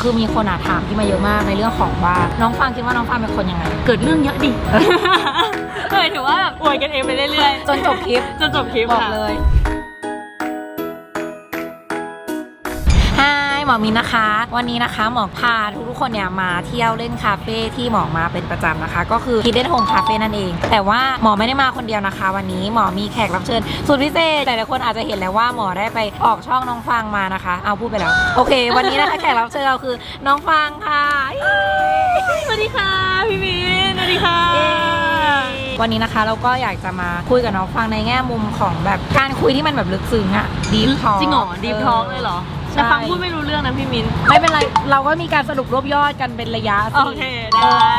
คือมีคนอาถามที่มาเยอะมากในเรื่องของว่าน้องฟางคิดว่าน้องฟางเป็นคนยังไง เกิดเรื่องเยอะดิเออถือว่าแบบอวยกันเองไปเรื่อยจนจบคลิปๆจนจบคลิปบอกค่ะ เลย หมอมินนะคะ วันนี้นะคะหมอพาทุกๆคนเนี่ยมาเที่ยวเล่นคาเฟ่ที่หมอมาเป็นประจำนะคะ ก็คือ Hidden Home Cafe นั่นเอง แต่ว่าหมอไม่ได้มาคนเดียวนะคะ วันนี้หมอมีแขกรับเชิญสุดพิเศษแต่หลายคนอาจจะเห็นแล้วว่าหมอได้ไปออกช่องน้องฟางมานะคะ เอาพูดไปแล้วโอเค วันนี้นะคะแขกรับเชิญเราคือน้องฟางค่ะสวัสดีค่ะพี่มินสวัสดีค่ะวันนี้นะคะเราก็อยากจะมาคุยกับน้องฟังในแง่มุมของแบบการคุยที่มันแบบลึกซึ้งอะดีพอจริงเหรอดีพอกเลยเหรอใช่ แต่ฟังพูดไม่รู้เรื่องนะพี่มิน ไม่เป็นไร เราก็มีการสรุปรวบยอดกันเป็นระยะสิ โอเค ได้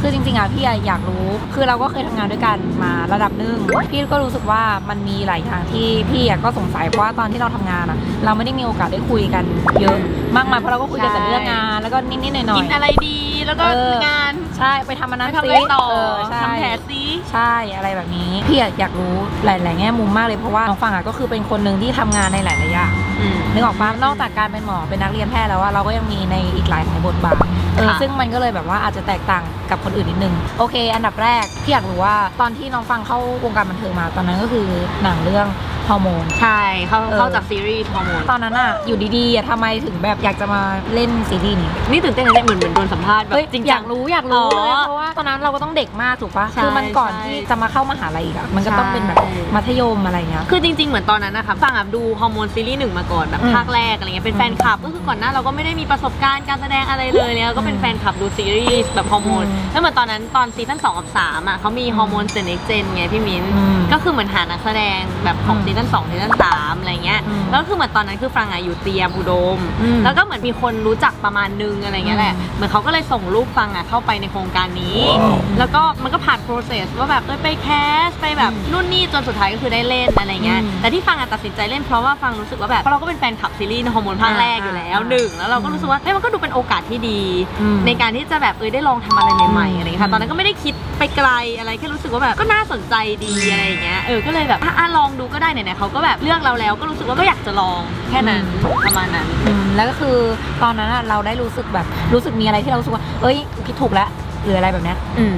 คือจริงๆอะพี่อะอยากรู้ คือเราก็เคยทำงานด้วยกันมาระดับหนึ่งพี่ก็รู้สึกว่ามันมีหลายอย่างที่พี่อะก็สงสัยเพราะว่าตอนที่เราทำงานอะเราไม่ได้มีโอกาสได้คุยกันเยอะมากมายเพราะเราก็คุยกันแต่เรื่องงานแล้วก็นิดๆหน่อยๆกินอะไรดี แล้วก็เอองานใช่ไปทำมันไปนั้นทำอะสิไรต่อเใช่ ทำแผลซิใช่อะไรแบบนี้พี่อะอยากรู้หลาย ๆ แง่มุมมากเลยเพราะว่าน้องฟังอะก็คือเป็นคนหนึ่งที่ทำงานในหลายๆอย่างอืม นึกออกปะนอกจากการเป็นหมอเป็นนักเรียนแพทย์แล้วว่าเราก็ยังมีในอีกหลายหลายบทบาทเออค่ะซึ่งมันก็เลยแบบว่าอาจจะแตกต่างกับคนอื่นนิดนึง โอเค อันดับแรกพี่อยากรู้ว่าตอนที่น้องฟังเข้าวงการบันเทิงมาตอนนั้นก็คือหนังเรื่องฮอร์โมน ใช่เขาเออ เข้าจากซีรีส์ฮอร์โมนตอนนั้นอะอยู่ดีๆอะทำไมถึงแบบอยากจะมาเล่นซีรีส์นี้ นี่ตื่นเต้นเลยเหมือนเหมือนโดนสัมภาษณ์แบบเฮ้ยจริงอจัยาง กรู้อยากรู้อ๋อเลยเพราะว่าตอนนั้นเราก็ต้องเด็กมากถูกปะใช่คือมันก่อนใช่ที่จะมาเข้ามหาลัยอีกอะมันก็ต้องเป็นแบบใช่ มัธยมอะไรเงี้ย คือจริงๆ เหมือนตอนนั้นนะคะฟังอะดูฮอร์โมนซีรีส์หนึ่งมาก่อนแบบอืมภาคแรกอะไรเงี้ยเป็นแฟนคลับก็คือก่อนหน้าเราก็ไม่ได้มีประสบการณ์การแสดงอะไรเลยเนี่ยก็เป็นแฟนคลับดูซีรีส์แบบฮอร์โมนอืมแล้วเหมือนตอนนั้นตอนซีซั่น2กับ3อะเขามีฮอร์โมนเซนเอ็กเจนไงพี่มิ้น อืมก็คือเหมือนหานักแสดงแบบของอืมซีซั่น2ซีซั่น3อะไรเงี้ย อืมแล้วคือเหมือนตอนนั้นคือฟังอะอยู่เตรียมอุดม อืมแล้วก็เหมือนมีคนรู้จักประมาณนึงอะไรเงี้ยแหละ อืมเหมือนเขาก็เลยส่งรูปฟังอะเข้าไปในโครงการนี้อืมแล้วก็มันก็ผ่าน process ว่าแบบเอ้ยไปแคสไปแบบอืมนู่นนี่จนสุดท้ายก็คือได้เล่นอะไรเงี้ย อืม แต่ที่ฟังอะตัดสินใจเล่นเพราะว่าฟังรู้สึกว่าแบบเพราะเราก็เป็นแฟนคลับซีรีส์ฮอร์โมนภาคแรกอยู่แล้วอ่าหนึ่งแล้วเราก็รู้สึกว่าเอ้ยมันก็ดูเป็นโอกาสที่ดี อืม ในการที่จะแบบเอ้ยได้ลองทำอะไรใหม่ๆอืมอะไรเงี้ยค่ะ ตอนนั้นก็ไม่ได้คิดไปไกลอะไรแค่รู้สึกว่าแบบก็น่าสนใจดีอะไรอย่างเงี้ยเออก็เลยแบบอะอะลองดูก็ได้ไหนๆเขาก็แบบเลือกเราแล้วก็รู้สึกว่าก็อยากจะลองแค่นั้นประมาณนั้นอืมแล้วก็คือตอนนั้นอะเราได้รู้สึกแบบรู้สึกมีอะไรที่เรารู้สึกว่าเอ้ยคิดถูกแล้วหรืออะไรแบบเนี้ยอืม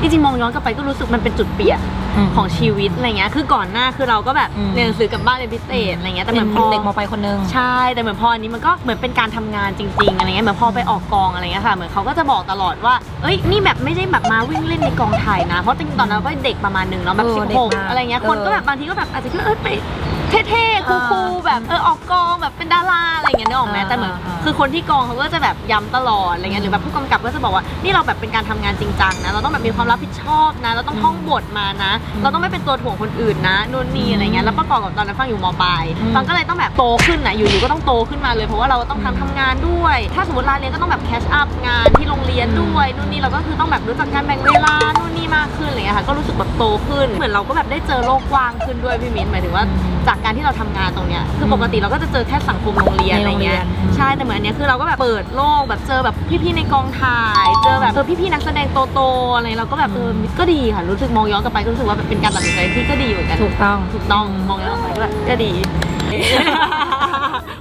จริงๆมองย้อนกลับไปก็รู้สึกมันเป็นจุดเปลี่ยน ของชีวิตอะไรเงี้ยคือก่อนหน้าคือเราก็แบบอืมเรียนหนังสือกลับบ้านเรียนพิเศษอะไรเงี้ยแต่เหมือนพป็อเด็กมปลายคนนึงใช่แต่เหมือนพออันนี้มันก็เหมือนเป็นการทำงานจริงๆอะไรเงี้ยเหมือนพอไปออกกองอะไรเงี้ยค่ะเหมือนเขาก็จะบอกตลอดว่าเอ้ยนี่แบบไม่ได้แบบมาวิ่งเล่นในกองถ่ายนะ เพราะจริงๆตอนนั้นก็เด็กประมาณหนึ่งเนาะแบบเออสิบเด็หกกมากอะไรเงี้ยเออคนก็แบบบางทีก็แบบอาจจะคิดว่าเออไป เท่ๆ คูลๆแบบเออออกกองแบบเป็นดาราอะไรเงี้ยนึกออกไหมอ่าแต่เหมือนอ่าคือคนที่กองเขาก็จะแบบย้ำตลอดอะไรเงี้ยหรือแบบผู้กำกับก็จะบอกว่านี่เราแบบเป็นการทำงานจริงจังนะเราต้องแบบมีความรับผิดชอบนะ เราต้องท่องบทมานะอืมเราต้องไม่เป็นตัวถ่วงคนอื่นนะนู่นนี่อะไรเงี้ยแล้วประกอบกับตอนนั้นฟังอยู่มปลายอืมฟังก็เลยต้องแบบโตขึ้นนะอยู่ๆก็ต้องโตขึ้นมาเลยเพราะว่าเราต้องทำทำงานด้วย ถ้าสมมติลาเรียนก็ต้องแบบแคชอัพงานที่โรงเรียนด้วยนู่นนี่เราก็คือต้องแบบรู้จักการแบ่งเวลานู่นนี่มากขึ้นอะไรเงี้ยค่ะก็รู้สึกแบบโตขึ้นเหมือนเราก็แบบได้เจอโลกกว้างขึ้นด้วยพี่มิ้นหมายถึงว่าจากการที่เราทำงานตรงเนี้ยคือปกติเราก็จะเจอแค่สังคมโรงเรียนในอะไรโรงเรีเงี้ยยนอืมใช่แต่เหมือนอันเนี้ยคือเราก็แบบเปิดโลกแบบเจอแบบพี่ๆในกองถ่ายเจอแบบเออพี่ๆนักแสดงโตๆอะไรเราก็แบบเออก็ดีค่ะรู้สึกมองย้อนกลับไปก็รู้สึกว่าเป็นการตัดสินใจที่ก็ดีเหมือนกัน ถูกต้อง ถูกต้องมองย้อนกลับไปก็แบบก็ดี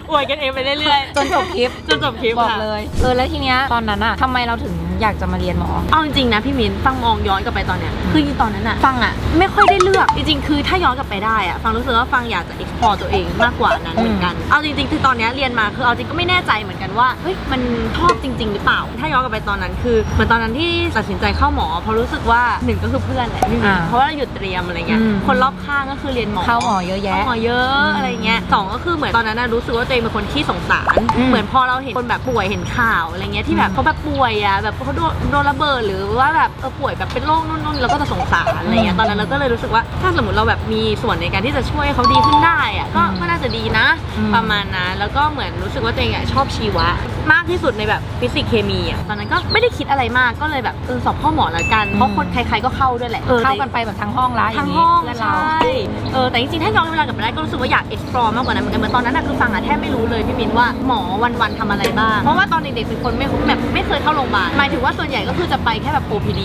อวยกันเองไปเรื่อยๆจนจบคลิป จนจบคลิปบอกค่ะ เลย เออแล้วทีเนี้ยตอนนั้นอะทำไมเราถึง อยากจะมาเรียนหมอ เอาจริงๆนะพี่มิ้นฟังมองย้อนกลับไปตอนเนี้ยคือตอนนั้นอะฟังอะไม่ค่อยได้เลือกจริงๆ คือถ้าย้อนกลับไปได้อะฟังรู้สึกว่าฟังอยากจะ explore ตัวเองมากกว่านั้นเหมือนกัน เอาจริงๆคือตอนเนี้ยเรียนมาคือเอาจริงก็ไม่แน่ใจเหมือนกันว่าเฮ้ยมันชอบจริง ๆ หรือเปล่า ถ้าย้อนกลับไปตอนนั้นคือเหมือนตอนนั้นที่ตัดสินใจเข้าหมอเพราะรู้สึกว่าหนึ่งก็คือเพื่อนแหละพี่มิ้นอ่าเพราะว่าเราหยุดเตรียมอะไรเงี้ยอืม คนรอบข้างก็คือเรียนหมอ เข้าหมอเยอะแยะเข้าหมอเยอะอืมอะไรเงี้ยสองก็คือเหมือนตอนนั้นน่ะรู้สึกว่าตัวเองเป็นคนขี้สงสาร อืมเหมือนพอเราเห็นคนแบบป่วยเห็นข่าวอะไรเงี้ยที่แบบเขาแบบป่วยอะแบบเขาโดนโดนระเบิดหรือว่าแบบเออป่วยแบบเป็นโรคนู่นๆเราก็จะสงสารอะไรเงี้ยตอนนั้นเราก็เลยรู้สึกว่าถ้าสมมติเราแบบมีส่วนในการที่จะช่วยเขาดีขึ้นได้อะก็อืมก็น่าจะดีนะอืมประมาณนั้นแล้วก็เหมือนรู้สึกว่าตัวเองอะชอบชีวะมากที่สุดในแบบฟิสิกส์เคมีอะตอนนั้นก็ไม่ได้คิดอะไรมากก็เลยแบบเออสอบเข้าหมอละกันเพราะคนใครๆก็เข้าด้วยแหละออเข้ากันไปแบบทั้งห้องละอทั้ย่างงห้นี้องเพื่อนใชเรา่เออแต่จริงๆถ้าย้อนเวลากลับไปได้ก็รู้สึกว่าอยาก explore มากกว่านั้นเหมือนกันเหมือนตอนนั้นน่ะคือฟังอะแทบไม่รู้เลยพี่มินว่าหมอวันๆทำอะไรบ้าง เพราะว่าตอนเด็กๆเป็นคนไม่แบบไม่เคยเข้าโรงพยาบาลหมายถึงว่าส่วนใหญ่ก็คือจะไปแค่แบบ OPD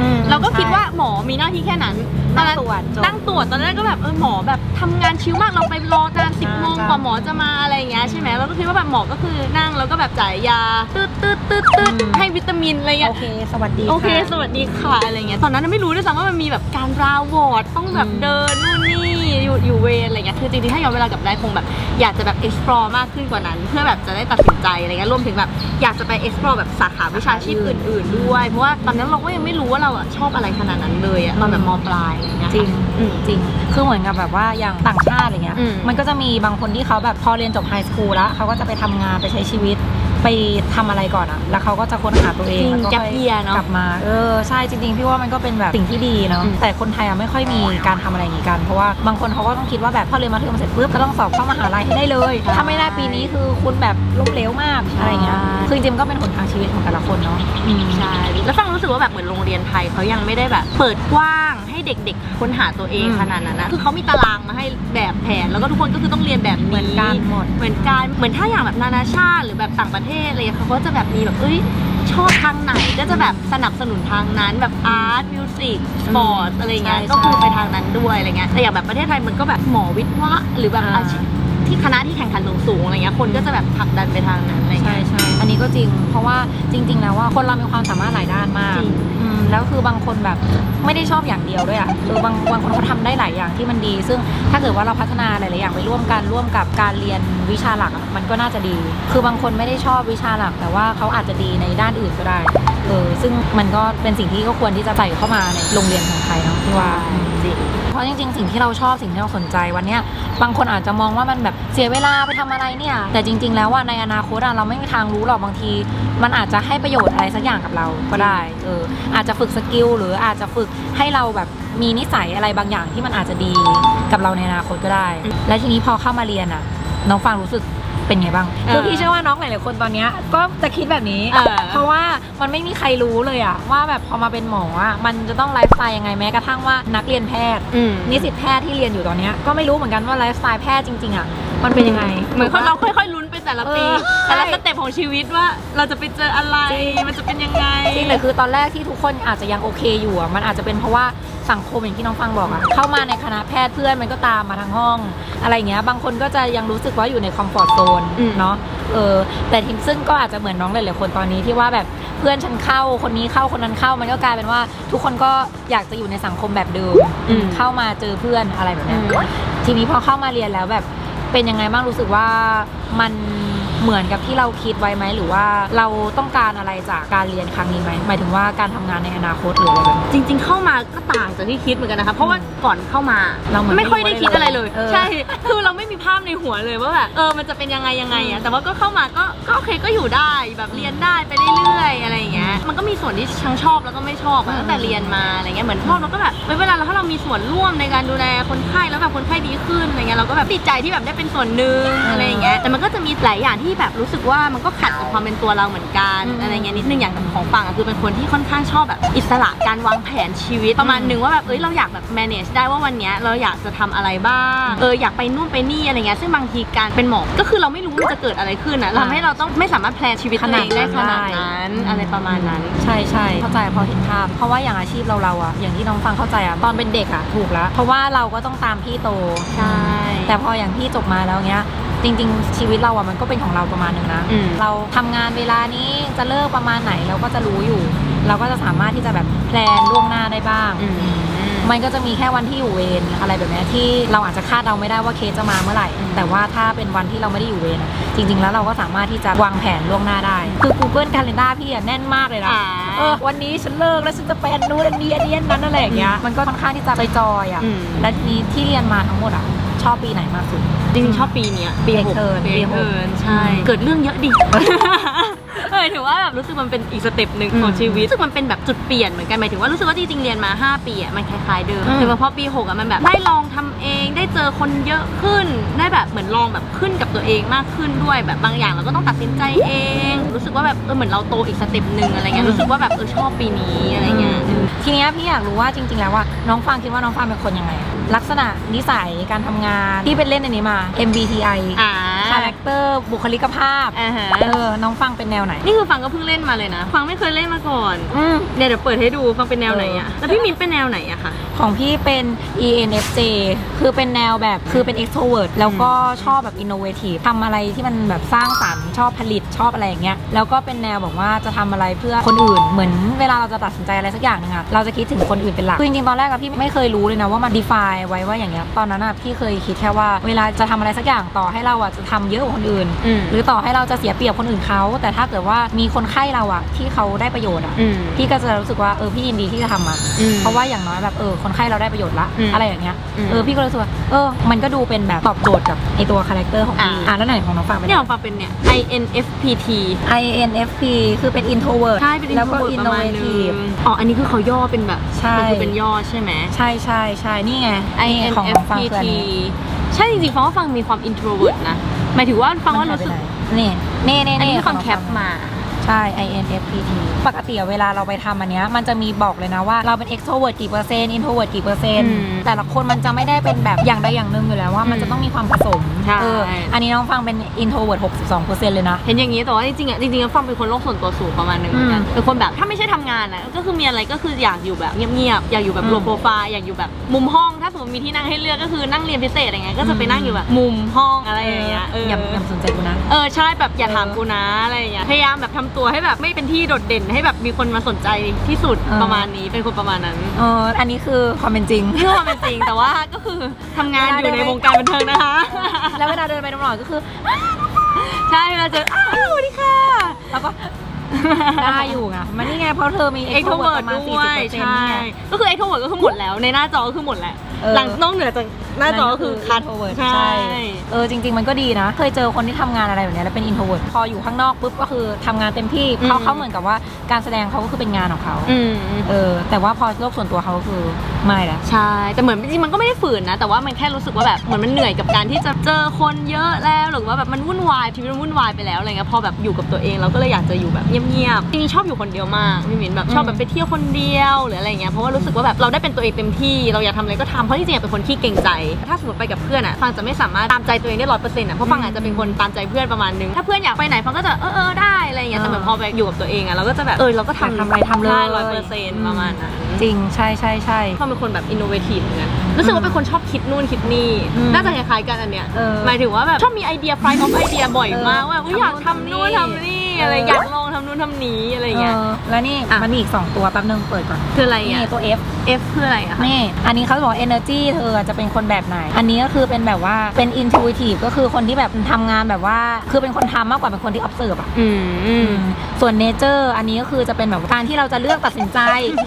อืมเราก็คิดว่าหมอมีหน้าที่แค่นั้นตนั่อนงนั้นตรวจจบนั่งตรวจตอนนั้นก็แบบเออหมอแบบทำงานชิลมากเราไปรอนานสิบอ่าโมงจ้ะ กว่าหมอจะมาอะไรอย่างเงี้ยใช่ไหมเราก็คิดว่าแบบหมอก็คือนั่งแล้วก็แบบจ่ายยาตืดตืดตืดตืดอืมให้วิตามินอะไรเงี้โอยเค สวัสดีโอเคค่ะสวัสดีค่ะอะไรเงี้ย ตอนนั้นไม่รู้ด้วยซ้ำว่ามันมีแบบการราวอร์ดต้องแบบอืมเดินนู่นนี่ อยู่อยู่เวรอะไรเงี้ยคือจริงๆถ้าย้อนเวลากลับได้คงแบบอยากจะแบบ explore มากขึ้นกว่านั้น เพื่อแบบจะได้ตัดสินใจอะไรเงี้ยรวมถึงแบบอยากจะไป explore แบบสาขาวิชาชีพอื่น ๆ ด้วย เพราะว่าตอนนั้นเราก็ยังไม่รู้ว่าเราอะชอบอะไรขนาดนั้นเลยอะตอนแบบมปลายอะไรเงี้ยจริงอืมจริง คือเหมือนกับแบบว่าอย่างต่างชาติอะไรเงี้ย อืม มันก็จะมีบางคนที่เขาแบบพอเรียนจบไฮสคูลแล้วเขาก็จะไปทำงานไปใช้ชีวิต ไปทำอะไรก่อนอะแล้วเขาก็จะค้นหาตัวเองจริงแล้วก็ gap ค่อย year เนอะกลับมา เออใช่จริงๆพี่ว่ามันก็เป็นแบบสิ่งที่ดีเนาะอืมแต่คนไทยอะไม่ค่อยมีการทำอะไรอย่างงี้กัน เพราะว่าบางคนเขาก็ต้องคิดว่าแบบพอเรียนมัธยมเสร็จปุ๊บก็ต้องสอบเข้ามหาลัยให้ได้เลย ถ้าไม่ได้ปีนี้คือคุณแบบล้มเหลวมากอะไรเงี้ยคือจริงๆมันก็เป็นหนทางชีวิตของแต่ละคนเนาะอืมใช่แล้วฟังรู้สึกว่าแบบเหมือนโรงเรียนไทยเขายังไม่ได้แบบ เปิดกว้างให้เด็กๆค้นหาตัวเองอืมขนาดนั้นนะคือเขามีตารางมาให้แบบแผนแล้วก็ทุกคนก็คือต้องเรียนแบบนี้เหมือนกันหมดเหมือนกันเหมือนถ้าอย่างแบบนานาชาติหรือแบบต่างประเทศอะไรเงี้ยเขาก็จะแบบมีแบบเอ้ยชอบทางไหนก็จะแบบสนับสนุนทางนั้นแบบอาร์ตมิวสิกสปอร์ตอะไรเงี้ยใช่ก็คือใช่ไปทางนั้นด้วยอะไรเงี้ยแต่อย่างแบบประเทศไทยมันก็แบบหมอวิทย์วะหรือแบบอ่า อาชีพที่คณะที่แข่งขันสูงๆอะไรเงี้ยคนก็จะแบบผลักดันไปทางนั้นอะไรใช่เงี้ย ใช่อันนี้ก็จริง เพราะว่าจริง ๆ แล้วว่าคนเรามีความสามารถหลายด้านมากจริง อืมแล้วคือบางคนแบบ ไม่ได้ชอบอย่างเดียวด้วยอะเออบางบางคนเขาทำได้หลายอย่างที่มันดี ซึ่งถ้าเกิดว่าเราพัฒนาหลายๆอย่างไปร่วมกันร่วมกับการเรียนวิชาหลักอะมันก็น่าจะดี คือบางคนไม่ได้ชอบวิชาหลัก แต่ว่าเขาอาจจะดีในด้านอื่นก็ได้เออซึ่งมันก็เป็นสิ่งที่ก็ควรที่จะใส่เข้ามาในโรงเรียนของไทยเนาะที่ว่า ริงเพราะจริงๆ สิ่งที่เราชอบสิ่งที่เราสนใจวันเนี้ยบางคนอาจจะมองว่ามันแบบเสียเวลาไปทำอะไรเนี่ย แต่จริง ๆ แล้วว่าในอนาคตอะเราไม่มีทางรู้หรอกบางที มันอาจจะให้ประโยชน์อะไรสักอย่างกับเราก็ได้เอออาจจะฝึกสกิลหรืออาจจะฝึกให้เราแบบมีนิสัยอะไรบางอย่างที่มันอาจจะดีกับเราในอนาคตก็ได้ และทีนี้พอเข้ามาเรียนอะน้องฟังรู้สึก เป็นไงบ้างเออคือพี่เชื่อว่าน้องหลายๆคนตอนเนี้ยก็จะคิดแบบนี้เออเพราะว่ามันไม่มีใครรู้เลยอะว่าแบบพอมาเป็นหมออะมันจะต้องไลฟ์สไตล์ยังไงแม้กระทั่งว่านักเรียนแพทย์อืมนิสิตแพทย์ที่เรียนอยู่ตอนเนี้ยก็ไม่รู้เหมือนกันว่าไลฟ์สไตล์แพทย์จริงๆอะมันเป็นยังไง เหมือนเราค่อยๆลุ้นไป แต่ละปี เออแต่ละใช่สเต็ปของชีวิตว่า เราจะไปเจออะไรจริงมันจะเป็นยังไง จริงแต่คือตอนแรกที่ทุกคนอาจจะยังโอเคอยู่อะมันอาจจะเป็นเพราะว่าสังคมอย่างที่น้องฟังบอกอะเข้ามาในคณะแพทย์เพื่อนมันก็ตามมาทั้งห้อง อะไรเงี้ยบางคนก็จะยังรู้สึกว่าอยู่ในคอมฟอร์ทโซนอืม เนาะเออแต่ทีซึ่งก็อาจจะเหมือนน้องหลายๆคนตอนนี้ที่ว่าแบบเพื่อนฉันเข้าคนนี้เข้าคนนั้นเข้ามันก็กลายเป็นว่า ทุกคนก็อยากจะอยู่ในสังคมแบบเดิมอืม เข้ามาเจอเพื่อนอะไรแบบอืเนี้ยมทีนี้พอเข้ามาเรียนแล้วแบบเป็นยังไงบ้างรู้สึกว่ามัน เหมือนกับที่เราคิดไว้ไหมหรือว่าเราต้องการอะไรจากการเรียนครั้งนี้ไหมหมายถึงว่าการทำงานในอนาคตหรืออะไรแบบนี้จริง ๆ เข้ามาก็ต่างจากที่คิดเหมือนกันนะคะเพราะว่าก่อนเข้ามาเราเหมือนไม่ค่อยได้คิดอะไรเลยเออใช่คือเราไม่มีภาพในหัวเลยว่าแบบเออมันจะเป็นยังไงยังไงอะแต่ว่าก็เข้ามาก็ก็โอเคก็อยู่ได้แบบเรียนได้ไปเรื่อยๆอะไรอย่างเงี้ยมันก็มีส่วนที่ทั้งชอบแล้วก็ไม่ชอบอะตั้งแต่เรียนมาอะไรเงี้ยเหมือนชอบแล้วก็แบบเวลาเราถ้าเรามีส่วนร่วมในการดูแลคนไข้แล้วแบบคนไข้ดีขึ้นอะไรเงี้ยเราก็แบบติดใจที่แบบได้เป็นส่วนหนึ่งอะไรอย่างเงี้ยแต่มันก็จะมีหลายอย่างที่แบบรู้สึกว่ามันก็ขัดกับความเป็นตัวเราเหมือนกันอืมอะไรเงี้ยนิดนึงอย่างของฟังอะคือเป็นคนที่ค่อนข้างชอบแบบ อิสระการวางแผนชีวิตประมาณหนึ่งว่าแบบเอ้ยเราอยากแบบ manage ได้ว่าวันเนี้ยเราอยากจะทำอะไรบ้างเอออยากไปนู่นไปนี่อะไรเงี้ยซึ่งบางทีการเป็นหมอก็คือเราไม่รู้ว่ามันจะเกิดอะไรขึ้นอะทำให้เราต้องไม่สามารถแพลนชีวิตตัวเองได้ขนาดนั้นอะไรประมาณนั้น ใช่ใช่เข้าใจพอเห็นภาพ เพราะว่าอย่างอาชีพเราเราอะอย่างที่น้องฟังเข้าใจอะตอนเป็นเด็กอะถูกแล้ว เพราะว่าเราก็ต้องตามพี่โต ใช่ แต่พออย่างพี่จบมาแล้วเนี้ย จริง ๆ ชีวิตเราอะมันก็เป็นของเราประมาณหนึงนะ อืม เราทำงานเวลานี้จะเลิกประมาณไหนเราก็จะรู้อยู่ เราก็จะสามารถที่จะแบบแพลนล่วงหน้าได้บ้าง อืม มันก็จะมีแค่วันที่อยู่เวรอะไรแบบเนี้ยที่เราอาจจะคาดเราไม่ได้ว่าเคสจะมาเมื่อไหร่ อืม แต่ว่าถ้าเป็นวันที่เราไม่ได้อยู่เวรอะจริง ๆ แล้วเราก็สามารถที่จะวางแผนล่วงหน้าได้ คือ Google Calendar พี่อะแน่นมากเลยนะ อ่า เออวันนี้ฉันเลิกแล้วฉันจะไปอันนู้นอันนี้อันนี้อันนั้นอะไรอย่างเงี้ย มันก็ค่อนข้างที่จะจอยๆอะ อืม และทีนี้ที่เรียนมาทั้งหมดอะช อบปีไหนมากสุด จริงๆชอบปีเนี้ยปีปีหกเทิร์นปีปีหก เทิร์นใช่ เกิดเรื่องเยอะดิ เออถือว่าแบบรู้สึกมันเป็นอีกสเต็ปหนึ่งของอืมชีวิตรู้สึกมันเป็นแบบจุดเปลี่ยนเหมือนกันหมายถึงว่ารู้สึกว่าจริงๆเรียนมา 5 ปีอะมันคล้ายๆเดิมอืม แต่ว่าพอปี6อะมันแบบได้ลองทำเองได้เจอคนเยอะขึ้นได้แบบเหมือนลองแบบขึ้นกับตัวเองมากขึ้นด้วยแบบบางอย่างเราก็ต้องตัดสินใจเอง รู้สึกว่าแบบเออเหมือนเราโตอีกสเต็ปหนึ่งอะไรเงี้ยรู้สึกว่าแบบเออชอบปีนี้อะไรเงี้ย ทีเนี้ยพี่อยากรู้ว่าจริง ๆ แล้วว่าน้องฟางคิดว่าน้องฟางเป็นคนยังไงอะ ลักษณะนิสัยการทำงานที่เป็นเล่นอันนี้มา MBTI อ่า คาแรคเตอร์บุคลิกภาพอ่าฮะ เออน้องฟังเป็นแนวไหนนี่คือฟังก็เพิ่งเล่นมาเลยนะ ฟังไม่เคยเล่นมาก่อน อืมเดี๋ยวเดี๋ยวเปิดให้ดูฟังเป็นแนวไหนอะเออแล้วพี่มิ้นเป็นแนวไหนอะคะ ของพี่เป็น ENFJ คือเป็นแนวแบบคือเป็น extrovert แล้วก็ชอบแบบ innovative ทำอะไรที่มันแบบสร้างสรรค์ชอบผลิตชอบอะไรอย่างเงี้ย แล้วก็เป็นแนวแบบว่าจะทำอะไรเพื่อคนอื่น เหมือนเวลาเราจะตัดสินใจอะไรสักอย่างหนึงอะเราจะคิดถึงคนอื่นเป็นหลัก คือจริงๆ ตอนแรกอะพี่ไม่เคยรู้เลยนะว่ามัน define ไว้ว่าอย่างเงี้ยตอนนั้นอะพี่เคยคิดแค่ว่าเวลาจะทำอะไรสักอย่างต่อให้เราอะจะทำเยอะกว่าคนอื่นอืมหรือต่อให้เราจะเสียเปรียบคนอื่นเขาแต่ถ้าเกิดว่ามีคนไข้เราอะที่เขาได้ประโยชน์อะอืมพี่ก็จะรู้สึกว่าเออพี่ยินดีที่จะทำมันอืมเพราะว่าอย่างน้อยแบบเออคนไข้เราได้ประโยชน์ละอืมอะไรอย่างเงี้ยอืมเออพี่ก็เลยรู้สึกว่าเออมันก็ดูเป็นแบบตอบโจทย์กับไอตัวคาแรคเตอร์ของพี่อ่าอะแล้วไหนของน้องฟังเป็นเนี่ยของฟังเป็นเนี่ย INFPT INFP คือเป็น introvert ใช่เป็นแล้วก็ introvert ประมาณนึง innovative อ๋ออันนี้คือเขาย่อเป็นแบบใช่มันคือเป็นย่อใช่ไหมใช่ใช่ใช่นี่ไงนี่ของน้องฟังคือ INFPT อันนี้ใช่จริงๆฟังว่าฟังมีความ introvert นะ หมายถึงว่าฟังว่ารู้สึกมันหยไปไหนนี่นี่นี่อันนี้นี่ฟังแคปมา ใช่ INFPT ปกติอะเวลาเราไปทำอันเนี้ยมันจะมีบอกเลยนะว่าเราเป็น extrovert กี่เปอร์เซ็นต์ introvert กี่เปอร์เซ็นต์อืมแต่ละคนมันจะไม่ได้เป็นแบบอย่างใดอย่างหนึ่งอยู่แล้วว่ามันอืมจะต้องมีความผสมใช่ เอออันนี้น้องฟังเป็น introvert 62%เลยนะ เห็นอย่างนี้แต่ว่าจริงๆอะจริงๆแล้วฟังเป็นคนโลกส่วนตัวสูงประมาณนึงเหมือนกันอืมเป็นคนแบบถ้าไม่ใช่ทำงานอะก็คือมีอะไรก็คืออยากอยู่แบบเงียบๆอยากอยู่แบบอืมโลโปรไฟล์อยากอยู่แบบมุมห้อง ถ้าสมมติมีที่นั่งให้เลือกก็คือนั่งเรียนพิเศษอะไรเงี้ยก็จะไปนั่งอยู่แบบมุมห้องอะไรอย่างเงี้ยเอออย่าอย่าสนใจกูนะ เออใช่แบบอย่าเออถามกูนะอะไรอย่างเงี้ยพยายามแบบทำตัวให้แบบไม่เป็นที่โดดเด่นให้แบบมีคนมาสนใจที่สุดเออ ประมาณนี้เป็นคนประมาณนั้นเอออันนี้คือความเป็นจริงเพื่อความเป็นจริงแต่ว่าก็คือทำงานเวลาอยู่ในเดินไปวงการบันเทิงนะคะ แล้วเวลาเดินไปตรงหน่อยก็คือ ใช่เวลาเจออ้าวสวัสดีค่ะ แล้วก็ ได้อยู่ไงมันนี่ไงเพราะเธอมี เอ็กโทร extrovert เวิร์ประมาณด้วย40%ใช่นี่ไงก็คือเอ็กโทรเวิร์ก็คือหมดแล้ว ในหน้าจอก็คือหมดแล้ว เออ หลังนอกเหนือจากหน้าจอก็คือคัดนั่นก็ introvert ใช่ใช่ เออจริง ๆ มันก็ดีนะ เคยเจอคนที่ทำงานอะไรแบบเนี้ยแล้วเป็น introvert พออยู่ข้างนอกปุ๊บก็คือทำงานเต็มที่อืม เขาเขาเหมือนกับว่าการแสดงเขาก็คือเป็นงานของเขาอืมเออแต่ว่าพอโลกส่วนตัวเขาก็คือไม่ละ ใช่ แต่เหมือนจริงๆมันก็ไม่ได้ฝืนนะ แต่ว่ามันแค่รู้สึกว่าแบบเหมือนมันเหนื่อยกับการที่จะเจอคนเยอะแล้วหรือว่าแบบมันวุ่นวายชีวิตมันวุ่นวายไปแล้วอะไรเงี้ยพอแบบอยู่กับตัวเองเราก็เลยอยากจะอยู่แบบเงียบๆจริงๆชอบอยู่คนเดียวมากพี่มินแบบชอบแบบไปเที่ยวคนเดียวหรืออะไรเงี้ยเพราะว่ารู้สึกว่าแบบเราได้เป็นตัวเองเต็มที่เราอยากทำอะไรก็ทำเพราะจริงๆอะเป็นคนขี้เกรงใจ ถ้าสมมติไปกับเพื่อนอะฟังจะไม่สามารถตามใจตัวเองได้ร้อยเปอร์เซ็นต์อะเพราะฟังอาจจะเป็นคนตามใจเพื่อนประมาณนึงถ้าเพื่อนอยากไปไหนฟังก็จะเออเออได้อะไรเงี้ยแต่เหมือนพอไปอยู่กับตัวเองอะเราก็จะแบบเออเราก็ทำอยากทำอะไรทำเลยร้อยเปอร์เซ็นต์ประมาณนั้นจริงใช่ใช่ใช่เขาเป็นคนแบบอินโนเวทีฟเหมือนกันรู้สึกว่าเป็นคนชอบคิดนู่นคิดนี่อืมน่าจะคล้ายๆกันอันเนี้ยเออหมายถึงว่าแบบชอบมีไอเดียไฟล์ของไอเดียบ่อยมากเออว่าอุ๊ยอยากทำนู่นทำทำนี่นี่อะไรเออออยากลอง ทำนู่นทำนี้อะไรเงี้ย เออแล้วนี่อะ มันมีอีก 2 ตัวแป๊บนึงเปิดก่อน คืออะไรนี่อะตัว F F คืออะไรอะคะนี่ อันนี้เขาบอก energy เธอจะเป็นคนแบบไหน อันนี้ก็คือเป็นแบบว่าเป็น intuitive ก็คือคนที่แบบทำงานแบบว่า คือเป็นคนทำมากกว่าเป็นคนที่ observe อะอืมอืมส่วน nature อันนี้ก็คือจะเป็นแบบการที่เราจะเลือกตัดสินใจ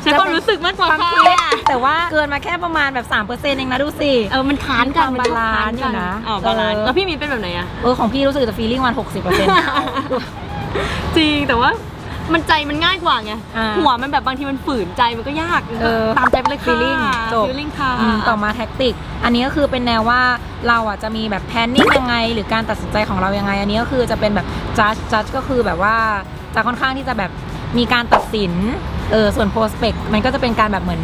ใช้ความรู้สึกมากกว่าความค่ะคิดแต่ว่าเกินมาแค่ประมาณแบบ3%เองนะดูสิ เออมันค้านกันมีมัความชอบค้บาลานซ์อยู่นะอ๋อบาลานซ์เออ แล้วพี่มีเป็นแบบไหนอะ เออของพี่รู้สึกจะ feeling วัน 60% จริงแต่ว่ามันใจมันง่ายกว่าไงอ่าหัวมันแบบบางทีมันฝืนใจมันก็ยากเออตามใจไปเลยค่ะ feeling จบ feeling ค่ะ อืมต่อมาแท็กติก อันนี้ก็คือเป็นแนวว่าเราอะจะมีแบบแพนนิ่งยังไง หรือการตัดสินใจของเรายังไง อันนี้ก็คือจะเป็นแบบจัดจัดก็คือแบบว่าจะค่อนข้างที่จะแบบมีการตัดสิน เออส่วนโปรสเปกมันก็จะเป็นการแบบเหมือน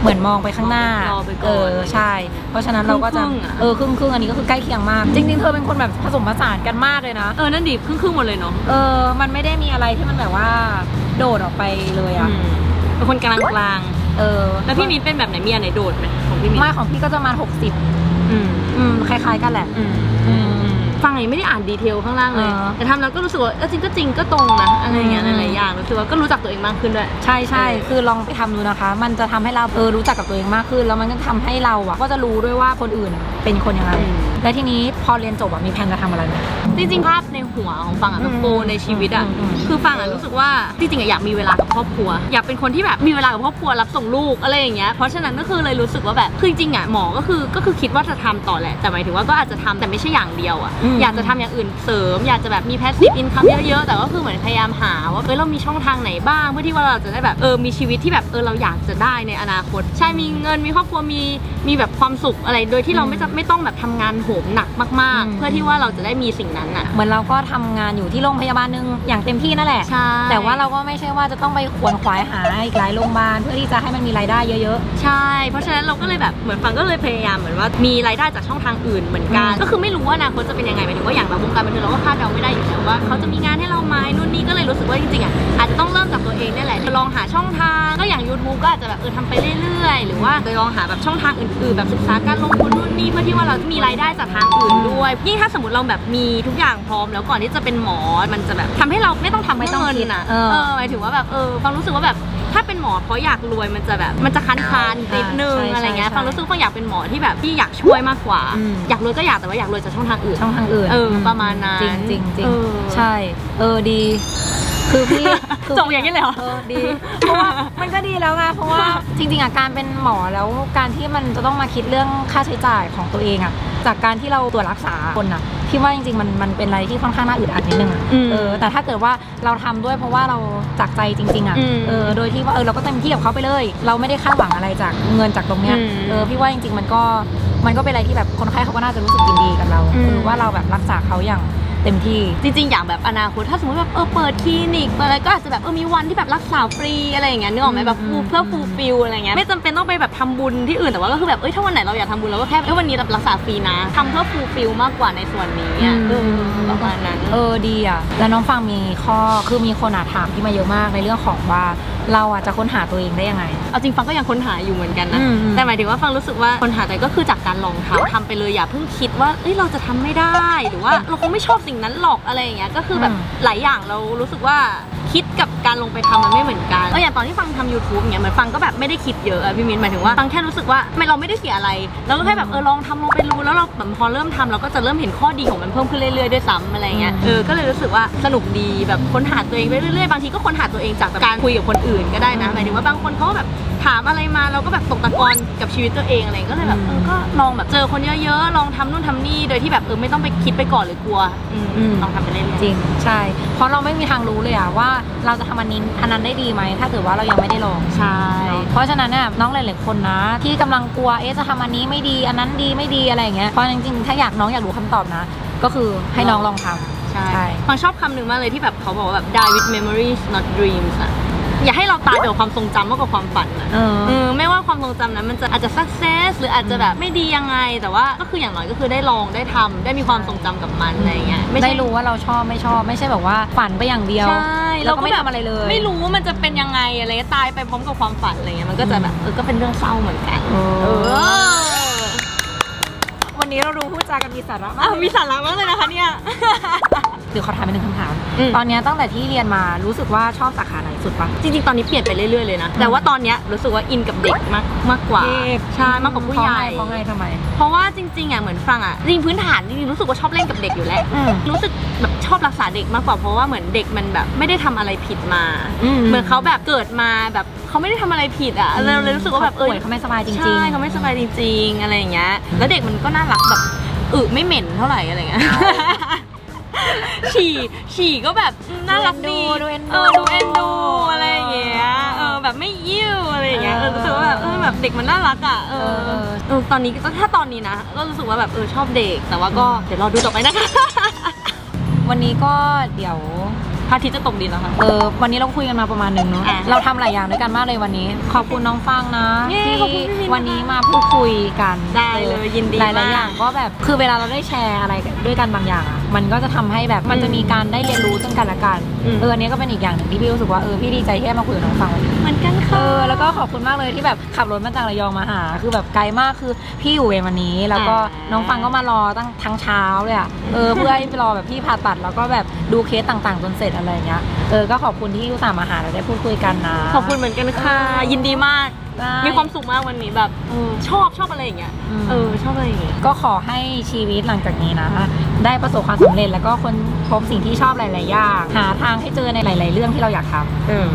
เหมือนมองไปข้างหน้ารอไปก่อนเออใช่ เพราะฉะนั้นเราก็จะครึ่งๆอะ เออครึ่งครึ่งๆอันนี้ก็คือใกล้เคียงมาก จริง ๆ เธอเป็นคนแบบผสมผสานกันมากเลยนะ เออ นั่นดิครึ่งครึ่งๆหมดเลยเนาะเออมันไม่ได้มีอะไรที่มันแบบว่าโดดออกไปเลยอะอืมเป็นคนกลางกลางเออๆแล้วพี่มีเป็นแบบไหนมีอันไหนโดดไหมของพี่มีไม่ของพี่ก็จะประมาณ60 อืมอืมคล้ายๆกันแหละ อืมอืม ฟังยังไม่ได้อ่านดีเทลข้างล่างเลย เออ แต่ทำแล้วก็รู้สึกว่าเออจริงก็จริงก็ตรงนะอะไรอย่างเงี้ยอืมหลายๆอย่างรู้สึกว่าก็รู้จักตัวเองมากขึ้นด้วย ใช่ใช่เออคือลองไปทำดูนะคะ มันจะทำให้เราเออรู้จักกับตัวเองมากขึ้น แล้วมันก็ทำให้เราอะก็จะรู้ด้วยว่าคนอื่นอะเป็นคนยังไงและทีนี้พอเรียนจบอะมีแผนจะทำอะไรไหม จริงๆภาพในหัวของฟังอะอืมแบบโกในชีวิตอะอืมอืม คือฟังอะรู้สึกว่าจริงๆอะอยากมีเวลากับครอบครัว อยากเป็นคนที่แบบมีเวลากับครอบครัวรับส่งลูกอะไรอย่างเงี้ยเพราะฉะนั้นก็คือเลยรู้สึกว่าแบบคือจริงๆอะหมอก็คือก็คือคิดว่าจะทำต่อแหละแต่หมายถึงว่าก็อาจจะทำแต่ไม่ใช่อย่างเดียวอะอืมอยากจะทำอย่างอื่นเสริม อยากจะแบบมีแพสซีฟอินคัมเยอะๆ แต่ก็คือเหมือนพยายามหาว่าเออเรามีช่องทางไหนบ้างเพื่อที่ว่าเราจะได้แบบเออมีชีวิตที่แบบเออเราอยากจะได้ในอนาคต ใช่มีเงินมีครอบครัวมีมีแบบความสุขอะไร โดยที่เราไม่จะไม่ต้องแบบทำงานโหมหนักมากอืมๆเพื่อที่ว่าเราจะได้มีสิ่งนั้นอะเหมือนเราก็ทำงานอยู่ที่โรงพยาบาลหนึงอย่างเต็มที่นั่นแหละใช่แต่ว่าเราก็ไม่ใช่ว่าจะต้องไปขวนขวายหาอีกหลายโรงพยาบาลเพื่อที่จะให้มันมีรายได้เยอะใช่ เพราะฉะนั้นเราก็เลยแบบเหมือนฟังก็เลยพยายามเหมือนว่ามีรายได้จากช่องทางอื่นเหมือนกันอืมก็คือไม่รู้ว่าอนาคตจะเป็นยังไงหมายถึงว่าอย่างเราวงการบันเทิงเราก็คาดเดาไม่ได้อยู่แล้วว่าเขาจะมีงานให้เราไหมนู่นนี่ก็เลยรู้สึกว่าจริงๆอะอาจจะต้องเริ่มจากตัวเองนี่แหละลองหาช่องทางก็อย่าง YouTube ก็อาจจะแบบเออทำไปเรื่อยๆ หรือว่าไปลองหาแบบช่องทางอื่นๆ แบบศึกษาการลงทุนนู่นนี่เพื่อที่ว่าเราจะมีรายได้จากทางอื่นด้วยยิ่งถ้าสมมติเราแบบมีทุกอย่างพร้อม แล้วก่อนที่จะเป็นหมอมันจะแบบทำให้เราไม่ต้องทำไม่ต้องเงินคิดอะเออเออหมายถึงว่าแบบเออฟังรู้สึกว่าแบบ ถ้าเป็นหมอเพราะอยากรวยมันจะแบบมันจะคันคานๆนิดนึงใช่ใช่อะไรเงี้ยใช่ฟังรู้สึกว่าอยากเป็นหมอที่แบบที่อยากช่วยมากกว่าอืมอยากรวยก็อยากแต่ว่าอยากรวยจากช่องทางอื่นๆช่องทางอื่นเออประมาณนั้นจริงจริงจริงเออใช่ เออดี คือพี่คืจบอย่างนี้เลยเหรอเออดีเพราะว่ามันก็ดีแล้วไงเพราะว่าจริง ๆอะการเป็นหมอแล้วการที่มันจะต้องมาคิดเรื่องค่าใช้จ่ายของตัวเองอะ จากการที่เราตรวจรักษาคนอะพี่ว่าจริงๆมันมันเป็นอะไรที่ค่อนข้างน่าอึดอัดนิดนึงอะอืมเออแต่ถ้าเกิดว่าเราทำด้วยเพราะว่าเราจากใจจริง ๆอะอืมเออโดยที่ว่าเออเราก็เต็มที่กับเขาไปเลย เราไม่ได้คาดหวังอะไรจากเงินจากตรงเนี้ยอืมเออพี่ว่าจริงๆมันก็มันก็เป็นอะไรที่แบบคนไข้เขาก็น่าจะรู้สึกยินดีกับเราอืม เออว่าเราแบบรักษาเขาอย่าง เต็มที่ จริง ๆ อยากแบบอนาคตถ้าสมมติแบบเออเปิดคลินิกเปิดอะไรก็อาจจะแบบเออมีวันที่แบบรักษาฟรีอะไรอย่างเงี้ยนึกออกไหมแบบอืมเพื่อฟูลฟิลอะไรเงี้ยไม่จำเป็นต้องไปแบบทำบุญที่อื่นแต่ว่าก็คือแบบเอ้ยถ้าวันไหนเราอยากทำบุญเราก็แค่เอ้ยวันนี้แบบรักษาฟรีนะทำเพื่อฟูลฟิลมากกว่าในส่วนนี้อะเออประมาณนั้น เออดีอะแล้วน้องฟังมีข้อคือมีคนอาถามที่มาเยอะมากในเรื่องของว่า เราอะจะค้นหาตัวเองได้ยังไง เอาจริงฟังก็ยังค้นหาอยู่เหมือนกันนะ อืมอืมแต่หมายถึงว่าฟังรู้สึกว่าค้นหาแต่ก็คือจากการลองทำทำไปเลยอย่าเพิ่งคิดว่าเอ้ยเราจะทำไม่ได้ หรือว่าเราคงไม่ชอบสิ่งนั้นหรอกอะไรอย่างเงี้ยก็คือแบบอืม หลายอย่างเรารู้สึกว่าคิดกับการลงไปทำมันไม่เหมือนกันเอออย่างตอนที่ฟังทำ YouTube เงี้ยเหมือนฟังก็แบบไม่ได้คิดเยอะอะพี่มินหมายถึงว่าฟังแค่รู้สึกว่าไม่เราไม่ได้เสียอะไรเราก็แค่แบบเออลองทำลงไปรู้แล้วเราแบบพอเริ่มทำเราก็จะเริ่มเห็นข้อดีของมันเพิ่มขึ้นเรื่อยๆด้วยซ้ำอะไรเงี้ยอืมเออก็เลยรู้สึกว่าสนุกดีแบบค้นหาตัวเองไปเรื่อยๆบางทีก็ค้นหาตัวเองจากแบบการคุยกับคนอื่นก็ได้นะหมายถึงว่าบางคนเขาก็แบบ ถามอะไรมาเราก็แบบตกตะกอนกับชีวิตตัวเองอะไรก็เลยแบบเออก็ลองแบบเจอคนเยอะๆ ลองทำนู่นทำนี่โดยที่แบบเออไม่ต้องไปคิดไปก่อนหรือกลัวอืมอืม ลองทำไปเรื่อยๆ จริงใช่ เพราะเราไม่มีทางรู้เลยอะว่าเราจะทำอันนี้อันนั้นได้ดีไหมถ้าเกิดว่าเรายังไม่ได้ลอง ใช่ เพราะฉะนั้นเนี่ยน้องหลายๆคนนะ ที่กำลังกลัวเอ๊ะจะทำอันนี้ไม่ดีอันนั้นดีไม่ดีอะไรอย่างเงี้ยเพราะจริงๆถ้าอยากน้องอยากรู้คำตอบนะ ก็คือให้น้องลองทำ ใช่ใช่ ฟังชอบคำหนึ่งมากเลยที่แบบเขาบอกว่าแบบ die with memories not dreams อะ อย่าให้เราตายไปกับความทรงจำมากกว่าความฝันอะเออ เออไม่ว่าความทรงจำนั้นมันจะอาจจะ success หรืออาจจะแบบไม่ดียังไง แต่ว่าก็คืออย่างน้อยก็คือได้ลองได้ทำได้มีความทรงจำกับมันอะไรอย่างเงี้ยไม่ใช่ ได้รู้ว่าเราชอบไม่ชอบ ไม่ใช่แบบว่าฝันไปอย่างเดียว ใช่แล้วก็ไม่ทำอะไรเลย ไม่รู้ว่ามันจะเป็นยังไงอะไรเงี้ยตายไปพร้อมกับความฝันอะไรเงี้ยมันก็จะแบบเออก็เป็นเรื่องเศร้าเหมือนกันเออ เออวันนี้เราดูพูดจากันมีสาระมาอะกมีสาระมากเลยนะคะเนี่ย เดี๋ยวขอถามไปหนึ่งคำถาม อืม ตอนเนี้ยตั้งแต่ที่เรียนมารู้สึกว่าชอบสาขาไหนสุดปะจริงๆ ตอนนี้เปลี่ยนไปเรื่อยๆเลยนะ แต่ว่าตอนเนี้ยรู้สึกว่าอินกับเด็กมากมากกว่า ใช่มากกว่าผู้ใหญ่ เพราะไงทำไม เพราะว่าจริงๆอะเหมือนฟังอะจริงๆพื้นฐานจริงๆรู้สึกว่าชอบเล่นกับเด็กอยู่แล้ว อืม รู้สึกแบบชอบรักษาเด็กมากกว่าเพราะว่าเหมือนเด็กมันแบบไม่ได้ทำอะไรผิดมาอืมเหมือนเขาแบบเกิดมาแบบเขาไม่ได้ทำอะไรผิดอะเราเลยรู้สึกว่าแบบเออ ป่วยเขาไม่สบายจริงๆ ใช่เขาไม่สบายจริงๆ อะไรอย่างเงี้ย แล้วเด็กมันก็น่ารักแบบอึไม่เหม็นเท่าไหร่อะไรเงี้ย ฉี่ฉี่ก็แบบน่ารักดีดูเอ็นดูเออดูเอ็นดูอะไรอย่างเงี้ยเออแบบไม่ยิ้วอะไรอย่างเงี้ยเออรู้สึกว่าแบบเออแบบเด็กมันน่ารักอะเออเออเออตอนนี้ก็ถ้าตอนนี้นะก็รู้สึกว่าแบบเออชอบเด็ก แต่ว่าก็เดี๋ยวรอดูต่อไปนะคะวันนี้ก็เดี๋ยว พระอาทิตย์จะตกดินแล้วค่ะ เออวันนี้เราคุยกันมาประมาณหนึ่งเนาะอะเราทำหลายอย่างด้วยกันมากเลยวันนี้ ขอบคุณน้องฟังนะเย้ที่ขอบคุณพี่มินวันนี้มาพูดคุยกันได้เลยยินดีหลายหลายมากอย่างก็แบบคือเวลาเราได้แชร์อะไรด้วยกันบางอย่างอะมันก็จะทำให้แบบมันจะมีการได้เรียนรู้ซึ่งกันและกันอืมเอออันนี้ก็เป็นอีกอย่างหนึ่งที่พี่รู้สึกว่าเออพี่ดีใจที่ได้มาคุยกับน้องฟังวันนี้ เหมือนกันเอค่ะ อแล้วก็ขอบคุณมากเลยที่แบบขับรถมาจากระยองมาหา คือแบบไกลมากคือพี่อยู่เวรวันนี้ แล้วก็อ่าน้องฟังก็มารอตั้งทั้งเช้าเลยอะเออเพื่อให้รอแบบพี่ผ่าตัดแล้วก็แบบดูเคสต่างๆจนเสร็จอะไรอย่างเงี้ยเออก็ขอบคุณที่อุตส่าห์มาหาเราได้พูดคุยกันนะขอบคุณเหมือนกันค่ะ ยินดีมาก ได้ มีความสุขมากวันนี้แบบเออชอบชอบอะไรอย่างเงี้ยอืม เออชอบอะไรอย่างเงี้ย ก็ขอให้ชีวิตหลังจากนี้นะได้ประสบความสำเร็จแล้วก็คนพบสิ่งที่ชอบหลาย ๆ อย่างหาทางให้เจอในหลาย ๆ เรื่องที่เราอยากทอืม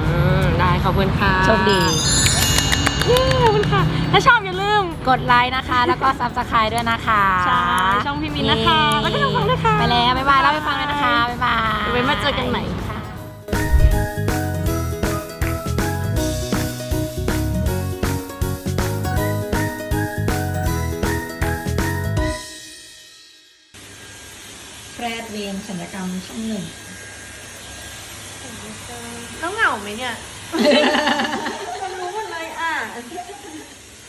ได้ขอบคุณค่ะำโชคดี เย้ขอบคุณค่ะ ถ้าชอบอย่าลืม กดไลค์นะคะ แล้วก็ subscribe ด้วยนะคะใช่ช่องพี่มินนะคะ แล้วก็ช่องฟังด้วยค่ะไปแล้วบ๊ายบายเล่าให้ฟังด้วยนะคะบ๊ายบายไว้มาเจอกันใหม่ค่ะแพทย์เวรศัลยกรรมช่องหนึ่งแล้วเหงาไหมเนี่ย มันรู้หมดเลยอะ